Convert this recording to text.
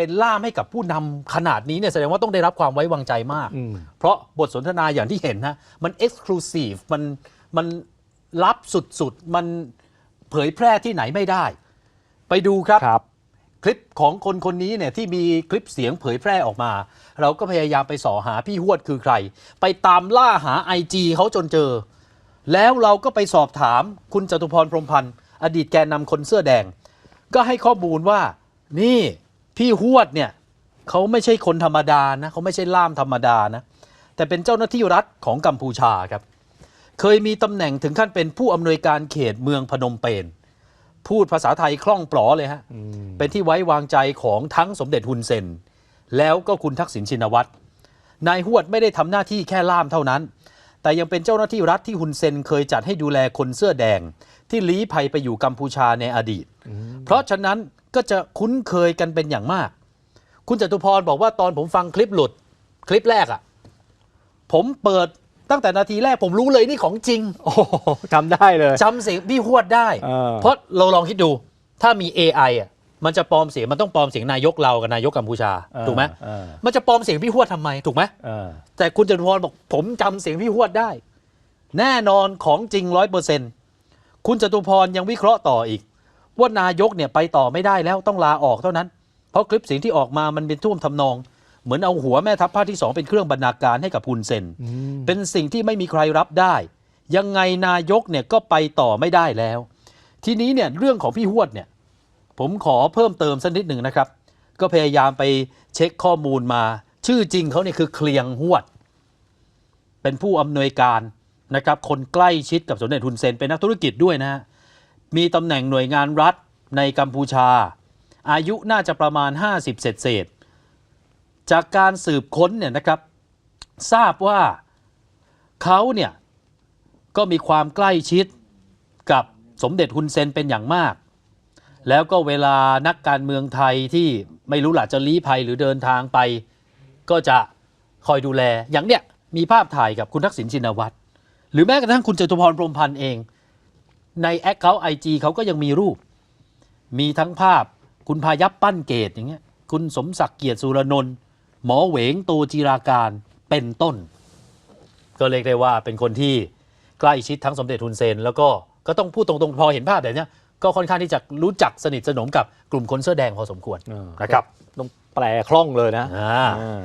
เป็นล่ามให้กับผู้นำขนาดนี้เนี่ยแสดงว่าต้องได้รับความไว้วางใจมากอืมเพราะบทสนทนาอย่างที่เห็นนะมันเอ็กซ์คลูซีฟมันมันลับสุดๆ มันเผยแพร่ที่ไหนไม่ได้ ไปดูครับครับคลิปของคนคนนี้เนี่ยที่มีคลิปเสียงเผยแพร่ออกมา เราก็พยายามไปสอหาพี่หวดคือใคร ไปตามล่าหา IG เขาจนเจอ แล้วเราก็ไปสอบถามคุณจตุพรพรหมพันธ์อดีตแกนนำคนเสื้อแดง ก็ให้ข้อมูลว่านี่ พี่หวดเนี่ยเขาไม่ใช่คนธรรมดานะเขาไม่ใช่ล่ามธรรมดานะแต่เป็นเจ้าหน้าที่รัฐของกัมพูชาครับ เคยมีตำแหน่งถึงขั้นเป็นผู้อำนวยการเขตเมืองพนมเปญพูดภาษาไทยคล่องปลอเลยฮะเป็นที่ไว้วางใจของทั้งสมเด็จฮุนเซน แล้วก็คุณทักษิณชินวัตรนายหวดไม่ได้ทำหน้าที่แค่ล่ามเท่านั้น แต่ยังเป็นเจ้าหน้าที่รัฐที่ฮุนเซนเคยจัดให้ดูแลคนเสื้อแดง ที่ลี้ภัยไปอยู่กัมพูชาในอดีต เพราะฉะนั้น ก็จะคุ้นเคยกันเป็นอย่างมาก คุณจตุพรบอกว่าตอนผมฟังคลิปหลุดคลิปแรกอะ่ะ ผมเปิดตั้งแต่นาทีแรกผมรู้เลยนี่ของจริงโอ้โหจำได้เลยจำเสียงพี่หวดได้เออเพราะเราลองคิดดู ถ้ามี AI อะมันจะปลอมเสียงมันต้องปลอมเสียงนายกเรากับนายกกัมพูชาถูกไหมเออมันจะปลอมเสียงพี่หวดทำไมถูกไหมเออแต่คุณจตุพรบอกผมจำเสียงพี่หวดได้ แน่นอนของจริงร้อยเปอร์เซ็นต์คุณจตุพรยังวิเคราะห์ต่ออีก ว่านายกเนี่ยไปต่อไม่ได้แล้วต้องลาออกเท่านั้น เพราะคลิปเสียงที่ออกมามันเป็นท่วมทำนอง เหมือนเอาหัวแม่ทัพภาคที่สองเป็นเครื่องบรรณาการให้กับฮุนเซนเป็นสิ่งที่ไม่มีใครรับได้ ยังไงนายกเนี่ยก็ไปต่อไม่ได้แล้ว ทีนี้เนี่ยเรื่องของพี่หวดเนี่ยผมขอเพิ่มเติมสักนิดหนึ่งนะครับ ก็พยายามไปเช็คข้อมูลมา ชื่อจริงเขาเนี่ยคือเคลียงหวด เป็นผู้อำนวยการนะครับคนใกล้ชิดกับสมเด็จฮุนเซนเป็นนักธุรกิจด้วยนะฮะ มีตำแหน่งหน่วยงานรัฐในกัมพูชา อายุน่าจะประมาณ 50 เศษเศษ จากการสืบค้นเนี่ยนะครับ ทราบว่าเขาเนี่ยก็มีความใกล้ชิดกับสมเด็จฮุนเซนเป็นอย่างมาก แล้วก็เวลานักการเมืองไทยที่ไม่รู้หละจะลี้ภัยหรือเดินทางไป ก็จะคอยดูแลอย่างเนี้ยมีภาพถ่ายกับคุณทักษิณชินวัตรหรือแม้กระทั่งคุณจตุพรพรมพันธ์เอง ในแอคเคาท์ไอจีเขาก็ยังมีรูป มีทั้งภาพคุณพายัพปั้นเกตอย่างเงี้ยคุณสมศักดิ์เกียรติสุรนนท์หมอเหวงโตจีราการเป็นต้น ก็เรียกได้ว่าเป็นคนที่ใกล้ชิดทั้งสมเด็จทุนเซน แล้วก็ก็ต้องพูดตรงๆพอเห็นภาพแบบเนี้ยก็ค่อนข้างที่จะรู้จักสนิทสนมกับกลุ่มคนเสื้อแดงพอสมควรเออนะครับต้องแปลคล่องเลยนะอ่าอ่า